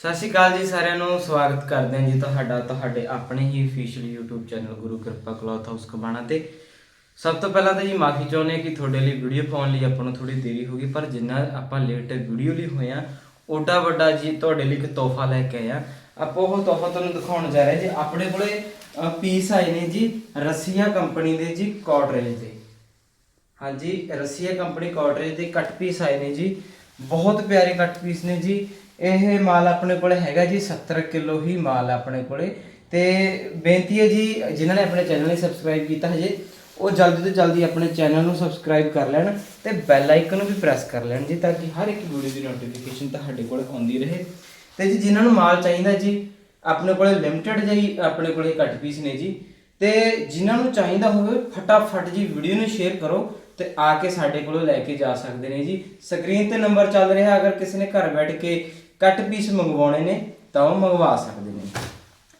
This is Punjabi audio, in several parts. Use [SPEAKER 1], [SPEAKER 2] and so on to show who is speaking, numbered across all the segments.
[SPEAKER 1] ਸਤਿ ਸ਼੍ਰੀ ਅਕਾਲ ਜੀ ਸਾਰਿਆਂ ਨੂੰ, ਸਵਾਗਤ ਕਰਦੇ ਹਾਂ ਜੀ ਤੁਹਾਡਾ, ਤੁਹਾਡੇ ਆਪਣੇ ਹੀ official YouTube channel Guru Kirpa cloth house ਕਬਾਣਾ ਤੇ। ਸਭ ਤੋਂ ਪਹਿਲਾਂ ਤਾਂ ਜੀ ਮਾਫੀ ਚਾਹੁੰਦੇ ਹਾਂ ਕਿ ਤੁਹਾਡੇ ਲਈ ਵੀਡੀਓ ਪਾਉਣ ਲਈ ਆਪਾਂ ਨੂੰ ਥੋੜੀ ਦੇਰੀ ਹੋ ਗਈ, ਪਰ ਜਿੰਨਾ ਆਪਾਂ ਲੇਟ ਵੀਡੀਓ ਲਈ ਹੋਏ ਆ ਓਡਾ ਵੱਡਾ ਜੀ ਤੁਹਾਡੇ ਲਈ ਇੱਕ ਤੋਹਫਾ ਲੈ ਕੇ ਆਏ ਆ ਆਪਾਂ ਉਹ ਤੋਹਫਾ ਤੁਹਾਨੂੰ ਦਿਖਾਉਣ ਜਾ ਰਹੇ ਜੀ। ਆਪਣੇ ਕੋਲੇ ਪੀਸ ਆਏ ਨੇ ਜੀ, ਰਸੀਆ ਕੰਪਨੀ ਦੇ ਜੀ ਕਾਟਰੇਜ ਦੇ। ਹਾਂਜੀ, ਰਸੀਆ ਕੰਪਨੀ ਕਾਟਰੇਜ ਦੇ ਕੱਟ ਪੀਸ ਆਏ ਨੇ ਜੀ। ਬਹੁਤ ਪਿਆਰੇ ਕੱਟ ਪੀਸ ਨੇ ਜੀ। ਇਹ ਮਾਲ ਆਪਣੇ ਕੋਲ ਹੈਗਾ ਜੀ 70 ਕਿਲੋ ਹੀ ਮਾਲ ਹੈ ਆਪਣੇ ਕੋਲੇ। ਤੇ ਬੇਨਤੀ ਹੈ ਜੀ, ਜਿਨ੍ਹਾਂ ਨੇ ਆਪਣੇ ਚੈਨਲ ਨੂੰ ਸਬਸਕ੍ਰਾਈਬ ਕੀਤਾ ਹਜੇ, ਉਹ ਜਲਦੀ ਤੋਂ ਜਲਦੀ ਆਪਣੇ ਚੈਨਲ ਨੂੰ ਸਬਸਕ੍ਰਾਈਬ ਕਰ ਲੈਣ ਤੇ ਬੈਲ ਆਈਕਨ ਨੂੰ ਵੀ ਪ੍ਰੈਸ ਕਰ ਲੈਣ ਜੀ, ਤਾਂ ਕਿ ਹਰ ਇੱਕ ਵੀਡੀਓ ਦੀ ਨੋਟੀਫਿਕੇਸ਼ਨ ਤੁਹਾਡੇ ਕੋਲ ਆਉਂਦੀ ਰਹੇ। ਤੇ ਜੀ, ਜਿਨ੍ਹਾਂ ਨੂੰ ਮਾਲ ਚਾਹੀਦਾ ਜੀ, ਆਪਣੇ ਕੋਲੇ ਲਿਮਟਿਡ ਜਿਹੀ ਆਪਣੇ ਕੋਲੇ ਘੱਟ ਪੀਸ ਨੇ ਜੀ, ਤੇ ਜਿਨ੍ਹਾਂ ਨੂੰ ਚਾਹੀਦਾ ਹੋਵੇ, ਫਟਾਫਟ ਜੀ ਵੀਡੀਓ ਨੂੰ ਸ਼ੇਅਰ ਕਰੋ ਤੇ ਆ ਕੇ ਸਾਡੇ ਕੋਲੋਂ ਲੈ ਕੇ ਜਾ ਸਕਦੇ ਨੇ ਜੀ। ਸਕਰੀਨ ਤੇ ਨੰਬਰ ਚੱਲ ਰਿਹਾ, ਅਗਰ ਕਿਸੇ ਨੇ ਘਰ ਬੈਠ ਕੇ ਕੱਟ ਪੀਸ ਮੰਗਵਾਉਣੇ ਨੇ, ਤਾਂ ਉਹ ਮੰਗਵਾ ਸਕਦੇ ਨੇ।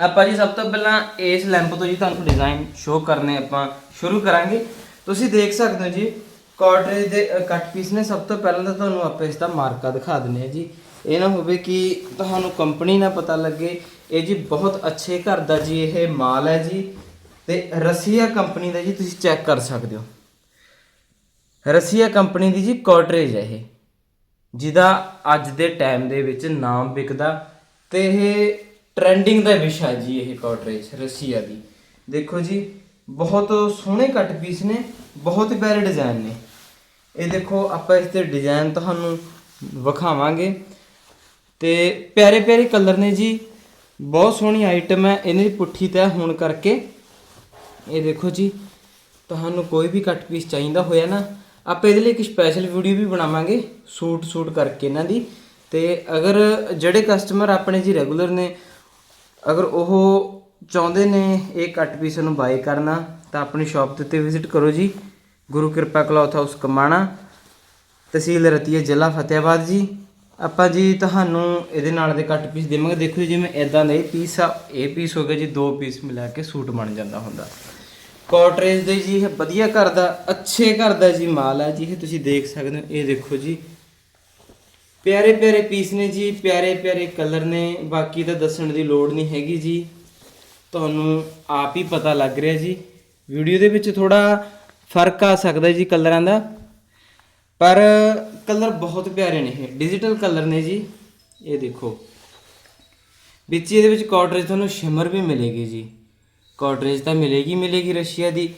[SPEAKER 1] ਆਪਾਂ ਜੀ ਸਭ ਤੋਂ ਪਹਿਲਾਂ ਇਸ ਲੈਂਪ ਤੋਂ ਜੀ ਤੁਹਾਨੂੰ ਡਿਜ਼ਾਈਨ ਸ਼ੋਅ ਕਰਨੇ ਆਪਾਂ ਸ਼ੁਰੂ ਕਰਾਂਗੇ। ਤੁਸੀਂ ਦੇਖ ਸਕਦੇ ਹੋ ਜੀ ਕਾਟਰੇਜ ਦੇ ਕੱਟ ਪੀਸ ਨੇ। ਸਭ ਤੋਂ ਪਹਿਲਾਂ ਤਾਂ ਤੁਹਾਨੂੰ ਆਪਾਂ ਇਸ ਦਾ ਮਾਰਕਾ ਦਿਖਾ ਦਿੰਨੇ ਆ ਜੀ। ਇਹ ਨਾ ਹੋਵੇ ਕਿ ਤੁਹਾਨੂੰ ਕੰਪਨੀ ਨਾ ਪਤਾ ਲੱਗੇ, ਇਹ ਜੀ ਬਹੁਤ ਅੱਛੇ ਘਰ ਦਾ ਜੀ ਇਹ ਮਾਲ ਹੈ ਜੀ। ਤੇ ਰਸੀਆ ਕੰਪਨੀ ਦਾ ਜੀ ਤੁਸੀਂ ਚੈੱਕ ਕਰ ਸਕਦੇ ਹੋ। ਰਸੀਆ ਕੰਪਨੀ ਦੀ ਜੀ ਕਾਟਰੇਜ ਹੈ ਇਹ। ਜਿਹਦਾ ਅੱਜ ਦੇ ਟਾਈਮ ਦੇ ਵਿੱਚ ਨਾਮ ਵਿਕਦਾ ਤੇ ਇਹ ਟ੍ਰੈਂਡਿੰਗ ਦਾ ਵਿਸ਼ਾ ਜੀ ਇਹ ਕਾਟਰੇਜ ਰਸੀਆ ਦੀ। ਦੇਖੋ ਜੀ, ਬਹੁਤ ਸੋਹਣੇ ਕੱਟ ਪੀਸ ਨੇ, ਬਹੁਤ ਪਿਆਰੇ ਡਿਜ਼ਾਈਨ ਨੇ। ਇਹ ਦੇਖੋ, ਆਪਾਂ ਇਸ ਤੇ ਡਿਜ਼ਾਈਨ ਤੁਹਾਨੂੰ ਵਿਖਾਵਾਂਗੇ। ਤੇ ਪਿਆਰੇ ਪਿਆਰੇ ਕਲਰ ਨੇ ਜੀ, ਬਹੁਤ ਸੋਹਣੀ ਆਈਟਮ ਹੈ, ਇਹਨਾਂ ਦੀ ਪੁੱਠੀ ਤੈ ਹੋਣ ਕਰਕੇ। ਇਹ ਦੇਖੋ ਜੀ, ਤੁਹਾਨੂੰ ਕੋਈ ਵੀ ਕੱਟ ਪੀਸ ਚਾਹੀਦਾ ਹੋਇਆ ਨਾ ਆਪਾਂ ਇਹਦੇ ਲਈ ਇੱਕ ਸਪੈਸ਼ਲ ਵੀਡੀਓ ਵੀ ਬਣਾਵਾਂਗੇ, ਸੂਟ ਸੂਟ ਕਰਕੇ ਇਹਨਾਂ ਦੀ। ਤੇ ਅਗਰ ਜਿਹੜੇ ਕਸਟਮਰ ਆਪਣੇ ਜੀ ਰੈਗੂਲਰ ਨੇ, ਅਗਰ ਉਹ ਚਾਹੁੰਦੇ ਨੇ ਇਹ ਕੱਟ ਪੀਸ ਨੂੰ ਬਾਏ ਕਰਨਾ, ਤਾਂ ਆਪਣੀ ਸ਼ਾਪ ਦੇ ਉੱਤੇ ਵਿਜ਼ਿਟ ਕਰੋ ਜੀ। ਗੁਰੂ ਕਿਰਪਾ ਕਲੌਥ ਹਾਊਸ ਕਮਾਣਾ, ਤਹਿਸੀਲ ਰਤੀਆ ਜ਼ਿਲ੍ਹਾ ਫਤਿਆਬਾਦ ਜੀ। ਆਪਾਂ ਜੀ ਤੁਹਾਨੂੰ ਇਹਦੇ ਨਾਲ ਦੇ ਕੱਟ ਪੀਸ ਦੇਵਾਂਗੇ। ਦੇਖੋ ਜੀ, ਜਿਵੇਂ ਇਦਾਂ ਦਾ ਇਹ ਪੀਸ ਆ, ਇਹ ਪੀਸ ਹੋ ਗਿਆ ਜੀ, ਦੋ ਪੀਸ ਮਿਲਾ ਕੇ ਸੂਟ ਬਣ ਜਾਂਦਾ ਹੁੰਦਾ। ਕਾਟਰੇਜ ਦੇ ਜੀ, ਇਹ ਵਧੀਆ ਘਰ ਦਾ, ਅੱਛੇ ਘਰ ਦਾ ਜੀ ਮਾਲ ਹੈ ਜੀ, ਇਹ ਤੁਸੀਂ ਦੇਖ ਸਕਦੇ ਹੋ, ਇਹ ਦੇਖੋ ਜੀ। ਪਿਆਰੇ ਪਿਆਰੇ ਪੀਸ ਨੇ ਜੀ, ਪਿਆਰੇ ਪਿਆਰੇ ਕਲਰ ਨੇ, ਬਾਕੀ ਤਾਂ ਦੱਸਣ ਦੀ ਲੋੜ ਨਹੀਂ ਹੈਗੀ ਜੀ। ਤੁਹਾਨੂੰ ਆਪ ਹੀ ਪਤਾ ਲੱਗ ਰਿਹਾ ਜੀ। ਵੀਡੀਓ ਦੇ ਵਿੱਚ ਥੋੜਾ ਫ਼ਰਕ ਆ ਸਕਦਾ ਜੀ ਕਲਰਾਂ ਦਾ। ਪਰ ਕਲਰ ਬਹੁਤ ਪਿਆਰੇ ਨੇ ਇਹ ਡਿਜੀਟਲ ਕਲਰ ਨੇ ਜੀ। ਇਹ ਦੇਖੋ। ਵਿੱਚ ਇਹਦੇ ਵਿੱਚ ਕਾਟਰੇਜ ਤੁਹਾਨੂੰ ਸ਼ਿਮਰ ਵੀ ਮਿਲੇਗੀ ਜੀ। ਕਾਟਰੇਜ ਤਾਂ ਮਿਲੇਗੀ ਮਿਲੇਗੀ ਰਸ਼ੀਆ ਦੀ।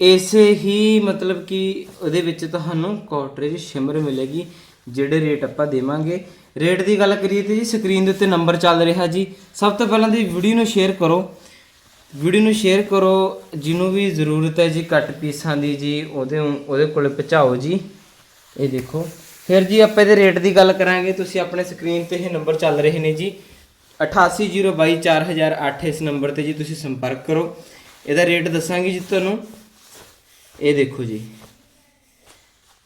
[SPEAKER 1] ਇਸੇ ਹੀ ਮਤਲਬ ਕਿ ਉਹਦੇ ਵਿੱਚ ਤੁਹਾਨੂੰ ਕਾਟਰੇਜ ਸ਼ਿਮਰ ਮਿਲੇਗੀ, ਜਿਹੜੇ ਰੇਟ ਆਪਾਂ ਦੇਵਾਂਗੇ। ਰੇਟ ਦੀ ਗੱਲ ਕਰੀਏ ਤੇ ਜੀ ਸਕਰੀਨ ਦੇ ਉੱਤੇ ਨੰਬਰ ਚੱਲ ਰਿਹਾ ਜੀ। ਸਭ ਤੋਂ ਪਹਿਲਾਂ ਦੀ ਵੀਡੀਓ ਨੂੰ ਸ਼ੇਅਰ ਕਰੋ। ਵੀਡੀਓ ਨੂੰ ਸ਼ੇਅਰ ਕਰੋ, ਜਿਹਨੂੰ ਵੀ ਜ਼ਰੂਰਤ ਹੈ ਜੀ, ਘੱਟ ਪੀਸਾਂ ਦੀ ਜੀ, ਉਹਦੇ ਉਹਦੇ ਕੋਲ ਪਹੁੰਚਾਓ ਜੀ। ਇਹ ਦੇਖੋ। ਫਿਰ ਜੀ, ਆਪਾਂ ਇਹਦੇ ਰੇਟ ਦੀ ਗੱਲ ਕਰਾਂਗੇ। ਤੁਸੀਂ ਆਪਣੇ ਸਕਰੀਨ ਤੇ ਇਹ ਨੰਬਰ ਚੱਲ ਰਹੇ ਨੇ ਜੀ। 88024008 ਇਸ ਨੰਬਰ ਤੇ ਜੀ ਤੁਸੀਂ ਸੰਪਰਕ ਕਰੋ। ਇਹਦਾ ਰੇਟ ਦੱਸਾਂਗੇ ਜੀ ਤੁਹਾਨੂੰ। ਇਹ ਦੇਖੋ ਜੀ।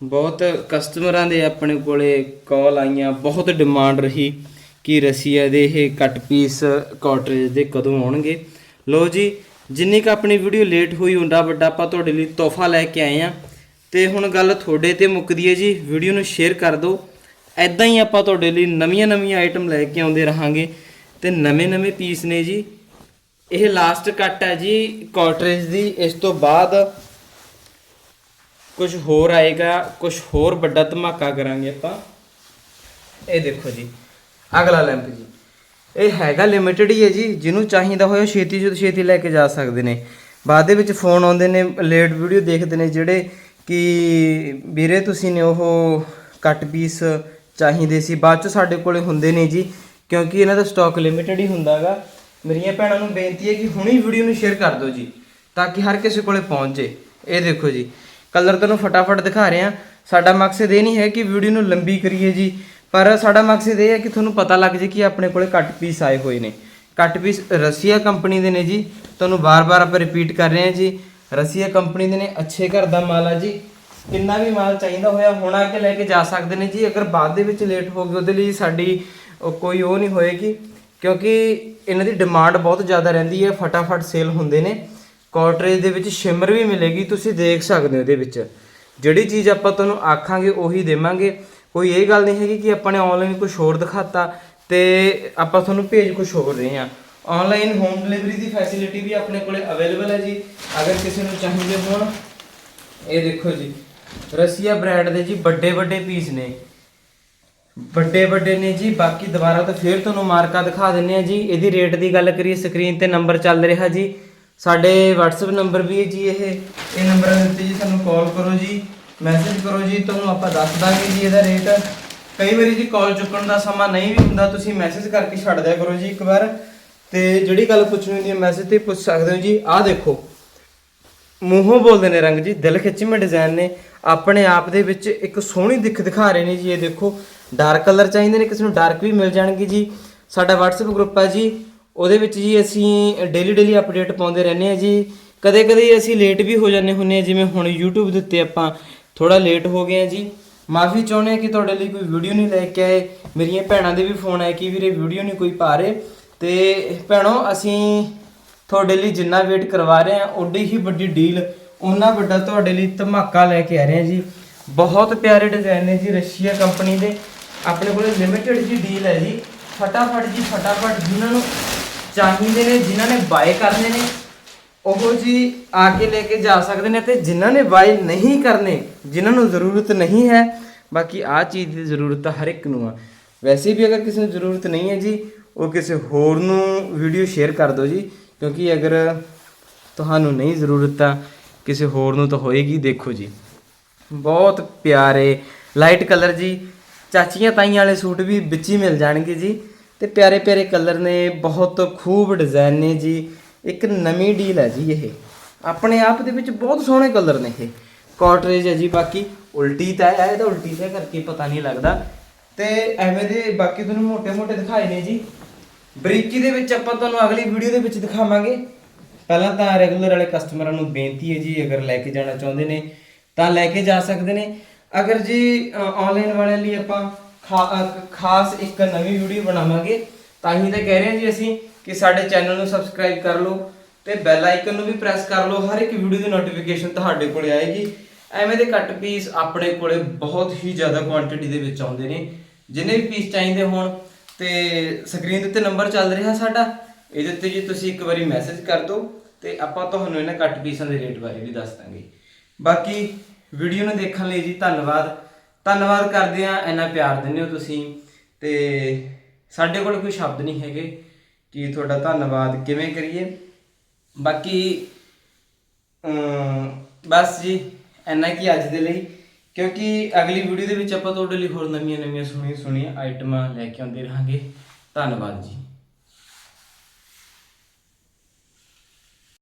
[SPEAKER 1] ਬਹੁਤ ਕਸਟਮਰਾਂ ਦੇ ਆਪਣੇ ਕੋਲੇ ਕਾਲ ਆਈਆਂ, ਬਹੁਤ ਡਿਮਾਂਡ ਰਹੀ ਕਿ ਰਸੀਆ ਦੇ ਇਹ ਕੱਟ ਪੀਸ ਕਾਟਰੇਜ ਦੇ ਕਦੋਂ ਆਉਣਗੇ। ਲੋ ਜੀ, ਜਿੰਨੀ ਕ ਆਪਣੀ ਵੀਡੀਓ ਲੇਟ ਹੋਈ ਹੁੰਦਾ ਵੱਡਾ ਆਪਾਂ ਤੁਹਾਡੇ ਲਈ ਤੋਹਫਾ ਲੈ ਕੇ ਆਏ ਆ ਤੇ ਹੁਣ ਗੱਲ ਤੁਹਾਡੇ ਤੇ ਮੁੱਕਦੀ ਹੈ ਜੀ, ਵੀਡੀਓ ਨੂੰ ਸ਼ੇਅਰ ਕਰ ਦਿਓ। ਐਦਾਂ ਹੀ ਆਪਾਂ ਤੁਹਾਡੇ ਲਈ ਨਵੀਆਂ-ਨਵੀਆਂ ਆਈਟਮ ਲੈ ਕੇ ਆਉਂਦੇ ਰਹਾਂਗੇ। ਤੇ ਨਵੇਂ-ਨਵੇਂ ਪੀਸ ਨੇ ਜੀ। ਇਹ ਲਾਸਟ ਕੱਟ ਹੈ ਜੀ ਕਾਟਰੇਜ ਦੀ। ਇਸ ਤੋਂ ਬਾਅਦ ਕੁਝ ਹੋਰ ਆਏਗਾ ਕੁਝ ਹੋਰ ਵੱਡਾ ਧਮਾਕਾ ਕਰਾਂਗੇ ਆਪਾਂ। ਇਹ ਦੇਖੋ ਜੀ, ਅਗਲਾ ਲੈਂਪ ਜੀ। ਇਹ ਹੈਗਾ ਲਿਮਿਟਡ ਹੀ ਹੈ ਜੀ, ਜਿਹਨੂੰ ਚਾਹੀਦਾ ਹੋਇਆ ਛੇਤੀ ਤੋਂ ਛੇਤੀ ਲੈ ਕੇ ਜਾ ਸਕਦੇ ਨੇ। ਬਾਅਦ ਦੇ ਵਿੱਚ ਫੋਨ ਆਉਂਦੇ ਨੇ ਲੇਟ ਵੀਡੀਓ ਦੇਖਦੇ ਨੇ ਜਿਹੜੇ ਕਿ ਵੀਰੇ ਤੁਸੀਂ ਨੇ ਉਹ ਕੱਟ ਪੀਸ ਚਾਹੀਦੇ ਸੀ। ਬਾਅਦ ਚ ਸਾਡੇ ਕੋਲੇ ਹੁੰਦੇ ਨੇ ਜੀ। ਕਿਉਂਕਿ ਇਹਨਾਂ ਦਾ ਸਟਾਕ ਲਿਮਿਟਡ ਹੀ ਹੁੰਦਾਗਾ। ਮੇਰੀਆਂ ਭੈਣਾਂ ਨੂੰ ਬੇਨਤੀ ਹੈ ਕਿ ਹੁਣੇ ਵੀਡੀਓ ਨੂੰ ਸ਼ੇਅਰ ਕਰ ਦਿਓ ਜੀ, ਤਾਂ ਕਿ ਹਰ ਕਿਸੇ ਕੋਲੇ ਪਹੁੰਚ। ਜੇ ਇਹ ਦੇਖੋ ਜੀ ਕਲਰ ਤੁਹਾਨੂੰ ਫਟਾਫਟ ਦਿਖਾ ਰਹੇ ਆ ਸਾਡਾ ਮਕਸਦ ਇਹ ਨਹੀਂ ਹੈ ਕਿ ਵੀਡੀਓ ਨੂੰ ਲੰਬੀ ਕਰੀਏ ਜੀ, ਪਰ ਸਾਡਾ ਮਕਸਦ ਇਹ ਹੈ ਕਿ ਤੁਹਾਨੂੰ ਪਤਾ ਲੱਗ ਜੇ ਕਿ ਆਪਣੇ ਕੋਲੇ ਕੱਟ ਪੀਸ ਆਏ ਹੋਏ ਨੇ। ਕੱਟ ਪੀਸ ਰਸੀਆ ਕੰਪਨੀ ਦੇ ਨੇ ਜੀ, ਤੁਹਾਨੂੰ ਬਾਰ-ਬਾਰ ਆਪਾਂ ਰਿਪੀਟ ਕਰ ਰਹੇ ਹਾਂ ਜੀ। ਰਸੀਆ ਕੰਪਨੀ ਦੇ ਨੇ ਅੱਛੇ ਘਰ ਦਾ ਮਾਲ ਆ ਜੀ। ਕਿੰਨਾ ਵੀ ਮਾਲ ਚਾਹੀਦਾ ਹੋਇਆ, ਹੁਣ ਆ ਕੇ ਲੈ ਕੇ ਜਾ ਸਕਦੇ ਨੇ ਜੀ। ਅਗਰ ਬਾਅਦ ਦੇ ਵਿੱਚ ਲੇਟ ਹੋ ਗਏ, ਉਹਦੇ ਲਈ ਸਾਡੀ ਉਹ ਕੋਈ ਉਹ ਨਹੀਂ ਹੋਏਗੀ, ਕਿਉਂਕਿ ਇਹਨਾਂ ਦੀ ਡਿਮਾਂਡ ਬਹੁਤ ਜ਼ਿਆਦਾ ਰਹਿੰਦੀ ਹੈ, ਫਟਾਫਟ ਸੇਲ ਹੁੰਦੇ ਨੇ। ਕਾਟਰੇਜ ਦੇ ਵਿੱਚ ਸ਼ਿਮਰ ਵੀ ਮਿਲੇਗੀ, ਤੁਸੀਂ ਦੇਖ ਸਕਦੇ ਹੋ ਇਹਦੇ ਵਿੱਚ। ਜਿਹੜੀ ਚੀਜ਼ ਆਪਾਂ ਤੁਹਾਨੂੰ ਆਖਾਂਗੇ, ਉਹੀ ਦੇਵਾਂਗੇ। ਕੋਈ ਇਹ ਗੱਲ ਨਹੀਂ ਹੈਗੀ ਕਿ ਆਪਾਂ ਨੇ ਆਨਲਾਈਨ ਕੁਝ ਹੋਰ ਦਿਖਾਤਾ ਤੇ ਆਪਾਂ ਤੁਹਾਨੂੰ ਭੇਜ ਕੁਝ ਹੋਰ ਰਹੇ ਹਾਂ। ਆਨਲਾਈਨ ਹੋਮ ਡਿਲੀਵਰੀ ਦੀ ਫੈਸਿਲਿਟੀ ਵੀ ਆਪਣੇ ਕੋਲੇ ਅਵੇਲੇਬਲ ਹੈ ਜੀ। ਅਗਰ ਕਿਸੇ ਨੂੰ ਚਾਹੀਦੇ ਹੋਣ, ਇਹ ਦੇਖੋ ਜੀ। ਰਸੀਆ ਬ੍ਰਾਂਡ ਦੇ ਜੀ ਵੱਡੇ ਵੱਡੇ ਪੀਸ ਨੇ। ਵੱਡੇ ਵੱਡੇ ਨੇ ਜੀ, ਬਾਕੀ ਦੁਬਾਰਾ ਤਾਂ ਫੇਰ ਤੁਹਾਨੂੰ ਮਾਰਕਾ ਦਿਖਾ ਦਿੰਨੇ ਆ ਜੀ। ਇਹਦੀ ਰੇਟ ਦੀ ਗੱਲ ਕਰੀਏ ਸਕਰੀਨ ਤੇ ਨੰਬਰ ਚੱਲ ਰਿਹਾ ਜੀ। ਸਾਡੇ WhatsApp ਨੰਬਰ ਵੀ ਹੈ ਜੀ ਇਹ। ਇਹ ਨੰਬਰਾਂ ਦੇ ਉੱਤੇ ਜੀ ਸਾਨੂੰ ਕਾਲ ਕਰੋ ਜੀ ਮੈਸੇਜ ਕਰੋ ਜੀ, ਤੁਹਾਨੂੰ ਆਪਾਂ ਦੱਸ ਦਾਂਗੇ ਜੀ ਇਹਦਾ ਰੇਟ ਕਈ ਵਾਰੀ ਜੀ ਕਾਲ ਚੁੱਕਣ ਦਾ ਸਮਾਂ ਨਹੀਂ ਵੀ ਹੁੰਦਾ, ਤੁਸੀਂ ਮੈਸੇਜ ਕਰਕੇ ਛੱਡ ਦਿਆ ਕਰੋ ਜੀ ਇੱਕ ਵਾਰ। ਤੇ ਜਿਹੜੀ ਗੱਲ ਪੁੱਛਣੀ ਹੁੰਦੀ ਹੈ ਮੈਸੇਜ ਤੇ ਪੁੱਛ ਸਕਦੇ ਹੋ ਜੀ, ਆਹ ਦੇਖੋ। ਮੂੰਹੋਂ ਬੋਲਦੇ ਨੇ ਰੰਗ ਜੀ, ਦਿਲ ਖਿੱਚਵੇਂ ਡਿਜ਼ਾਈਨ ਨੇ। ਆਪਣੇ ਆਪ ਦੇ ਵਿੱਚ ਇੱਕ ਸੋਹਣੀ ਦਿੱਖ ਦਿਖਾ ਰਹੇ ਨੇ ਜੀ, ਇਹ ਦੇਖੋ। ਡਾਰਕ ਕਲਰ ਚਾਹੀਦੇ ਨੇ, ਕਿਸੇ ਨੂੰ ਡਾਰਕ ਵੀ ਮਿਲ ਜਾਣਗੇ ਜੀ। ਸਾਡਾ WhatsApp ਗਰੁੱਪ ਹੈ ਜੀ। ਉਹਦੇ ਵਿੱਚ ਜੀ ਅਸੀਂ ਡੇਲੀ ਡੇਲੀ ਅਪਡੇਟ ਪਾਉਂਦੇ ਰਹਿੰਦੇ ਆ ਜੀ। ਕਦੇ ਕਦੇ ਅਸੀਂ ਲੇਟ ਵੀ ਹੋ ਜਾਂਦੇ ਹੁੰਨੇ ਆ ਜਿਵੇਂ ਹੁਣ YouTube ਦੇ ਉੱਤੇ ਆਪਾਂ ਥੋੜਾ ਲੇਟ ਹੋ ਗਏ ਆ ਜੀ। ਮਾਫੀ ਚਾਹੁੰਦੇ ਆ ਕਿ ਤੁਹਾਡੇ ਲਈ ਕੋਈ ਵੀਡੀਓ ਨਹੀਂ ਲੈ ਕੇ ਆਏ। ਮੇਰੀਆਂ ਭੈਣਾਂ ਦੇ ਵੀ ਫੋਨ ਆਏ ਕਿ ਵੀਰੇ ਵੀਡੀਓ ਨਹੀਂ ਕੋਈ ਪਾ ਰਹੇ। ਤੇ ਭੈਣੋ, ਅਸੀਂ ਤੁਹਾਡੇ ਲਈ ਜਿੰਨਾ ਵੇਟ ਕਰਵਾ ਰਹੇ ਆ ਓਡੀ ਹੀ ਵੱਡੀ ਡੀਲ ਉਹਨਾਂ ਵੱਡਾ ਤੁਹਾਡੇ ਲਈ ਧਮਾਕਾ ਲੈ ਕੇ ਆ ਰਹੇ ਆ ਜੀ। ਬਹੁਤ ਪਿਆਰੇ ਡਿਜ਼ਾਈਨ ਨੇ ਜੀ, ਰਸ਼ੀਆ ਕੰਪਨੀ ਦੇ। ਆਪਣੇ ਕੋਲੇ ਲਿਮਿਟਿਡ ਜੀ ਡੀਲ ਹੈ ਜੀ। ਫਟਾਫਟ ਜੀ, ਫਟਾਫਟ ਜਿਨ੍ਹਾਂ ਨੂੰ ਚਾਹੀਦੇ ਨੇ, ਜਿਨ੍ਹਾਂ ਨੇ ਬਾਏ ਕਰਨੇ ਨੇ, ਉਹ ਜੀ ਆ ਕੇ ਲੈ ਕੇ ਜਾ ਸਕਦੇ ਨੇ ਤੇ ਜਿਨ੍ਹਾਂ ਨੇ ਬਾਏ ਨਹੀਂ ਕਰਨੇ, ਜਿਨ੍ਹਾਂ ਨੂੰ ਜ਼ਰੂਰਤ ਨਹੀਂ ਹੈ, ਬਾਕੀ ਆ ਚੀਜ਼ ਦੀ ਜ਼ਰੂਰਤ ਤਾਂ ਹਰ ਇੱਕ ਨੂੰ ਆ। ਵੈਸੇ ਵੀ ਅਗਰ ਕਿਸੇ ਨੂੰ ਜ਼ਰੂਰਤ ਨਹੀਂ ਹੈ ਜੀ, ਉਹ ਕਿਸੇ ਹੋਰ ਨੂੰ ਵੀਡੀਓ ਸ਼ੇਅਰ ਕਰ ਦਿਓ ਜੀ, ਕਿਉਂਕਿ ਅਗਰ ਤੁਹਾਨੂੰ ਨਹੀਂ ਜ਼ਰੂਰਤ ਤਾਂ ਕਿਸੇ ਹੋਰ ਨੂੰ ਤਾਂ ਹੋਏਗੀ, ਦੇਖੋ ਜੀ। ਬਹੁਤ ਪਿਆਰੇ ਲਾਈਟ ਕਲਰ ਜੀ ਚਾਚੀਆਂ ਤਾਈਆਂ ਵਾਲੇ ਸੂਟ ਵੀ ਵਿੱਚ ਹੀ ਮਿਲ ਜਾਣਗੇ ਜੀ। ਤੇ ਪਿਆਰੇ ਪਿਆਰੇ ਕਲਰ ਨੇ, ਬਹੁਤ ਖੂਬ ਡਿਜ਼ਾਈਨ ਨੇ ਜੀ। ਇੱਕ ਨਵੀਂ ਡੀਲ ਹੈ ਜੀ ਇਹ। ਆਪਣੇ ਆਪ ਦੇ ਵਿੱਚ ਬਹੁਤ ਸੋਹਣੇ ਕਲਰ ਨੇ ਇਹ। ਕਾਟਰੇਜ ਹੈ ਜੀ, ਬਾਕੀ ਉਲਟੀ ਤਾਂ ਹੈ ਇਹਦਾ ਉਲਟੀ ਤਾਂ ਕਰਕੇ ਪਤਾ ਨਹੀਂ ਲੱਗਦਾ। ਤੇ ਐਵੇਂ ਦੇ ਬਾਕੀ ਤੁਹਾਨੂੰ ਮੋٹے-ਮੋٹے ਦਿਖਾਏ ਨੇ ਜੀ। ਬਰੀਕੀ ਦੇ ਵਿੱਚ ਆਪਾਂ ਤੁਹਾਨੂੰ ਅਗਲੀ ਵੀਡੀਓ ਦੇ ਵਿੱਚ ਦਿਖਾਵਾਂਗੇ। ਪਹਿਲਾਂ ਤਾਂ ਰੈਗੂਲਰ ਵਾਲੇ ਕਸਟਮਰਾਂ ਨੂੰ ਬੇਨਤੀ ਹੈ ਜੀ, ਅਗਰ ਲੈ ਕੇ ਜਾਣਾ ਚਾਹੁੰਦੇ ਨੇ, ਤਾਂ ਲੈ ਕੇ ਜਾ ਸਕਦੇ ਨੇ। ਅਗਰ ਜੀ ਆਨਲਾਈਨ ਵਾਲਿਆਂ ਲਈ ਆਪਾਂ ਖਾ- ਖਾਸ ਇੱਕ ਨਵੀਂ ਵੀਡੀਓ ਬਣਾਵਾਂਗੇ, ਤਾਂ ਹੀ ਤਾਂ ਕਹਿ ਰਹੇ ਹਾਂ ਜੀ ਅਸੀਂ ਕਿ ਸਾਡੇ ਚੈਨਲ ਨੂੰ ਸਬਸਕ੍ਰਾਈਬ ਕਰ ਲਓ ਤੇ ਬੈਲ ਆਈਕਨ ਨੂੰ ਵੀ ਪ੍ਰੈਸ ਕਰ ਲਓ, ਹਰ ਇੱਕ ਵੀਡੀਓ ਦੀ ਨੋਟੀਫਿਕੇਸ਼ਨ ਤੁਹਾਡੇ ਕੋਲੇ ਆਏਗੀ। ਐਵੇਂ ਦੇ ਕੱਟ ਪੀਸ ਆਪਣੇ ਕੋਲੇ ਬਹੁਤ ਹੀ ਜ਼ਿਆਦਾ ਕੁਆਂਟੀਟੀ ਦੇ ਵਿੱਚ ਆਉਂਦੇ ਨੇ, ਜਿੰਨੇ ਵੀ ਪੀਸ ਚਾਹੀਦੇ ਹੋਣ। ਤੇ ਸਕਰੀਨ ਦੇ ਉੱਤੇ ਨੰਬਰ ਚੱਲ ਰਿਹਾ ਸਾਡਾ, ਇਹਦੇ ਉੱਤੇ ਜੀ ਤੁਸੀਂ ਇੱਕ ਵਾਰੀ ਮੈਸੇਜ ਕਰ ਦਿਓ ਤੇ ਆਪਾਂ ਤੁਹਾਨੂੰ ਇਹਨਾਂ ਕੱਟ ਪੀਸਾਂ ਦੇ ਰੇਟ ਬਾਰੇ ਵੀ ਦੱਸ ਦਾਂਗੇ। ਬਾਕੀ ਵੀਡੀਓ ਨੂੰ ਦੇਖਣ ਲਈ ਜੀ ਧੰਨਵਾਦ। ਧੰਨਵਾਦ ਕਰਦੇ ਆ ਇੰਨਾ ਪਿਆਰ ਦਿੰਦੇ ਹੋ ਤੁਸੀਂ। ਤੇ ਸਾਡੇ ਕੋਲ ਕੋਈ ਸ਼ਬਦ ਨਹੀਂ ਹੈਗੇ ਕਿ ਤੁਹਾਡਾ ਧੰਨਵਾਦ ਕਿਵੇਂ ਕਰੀਏ। ਬਾਕੀ ਬਸ ਜੀ, ਇੰਨਾ ਕੀ ਅੱਜ ਦੇ ਲਈ। ਕਿਉਂਕਿ ਅਗਲੀ ਵੀਡੀਓ ਦੇ ਵਿੱਚ ਆਪਾਂ ਤੁਹਾਡੇ ਲਈ ਹੋਰ ਨਵੀਆਂ ਨਵੀਆਂ ਸੋਹਣੀਆਂ ਸੋਹਣੀਆਂ ਆਈਟਮਾਂ ਲੈ ਕੇ ਆਉਂਦੇ ਰਹਾਂਗੇ। ਧੰਨਵਾਦ ਜੀ।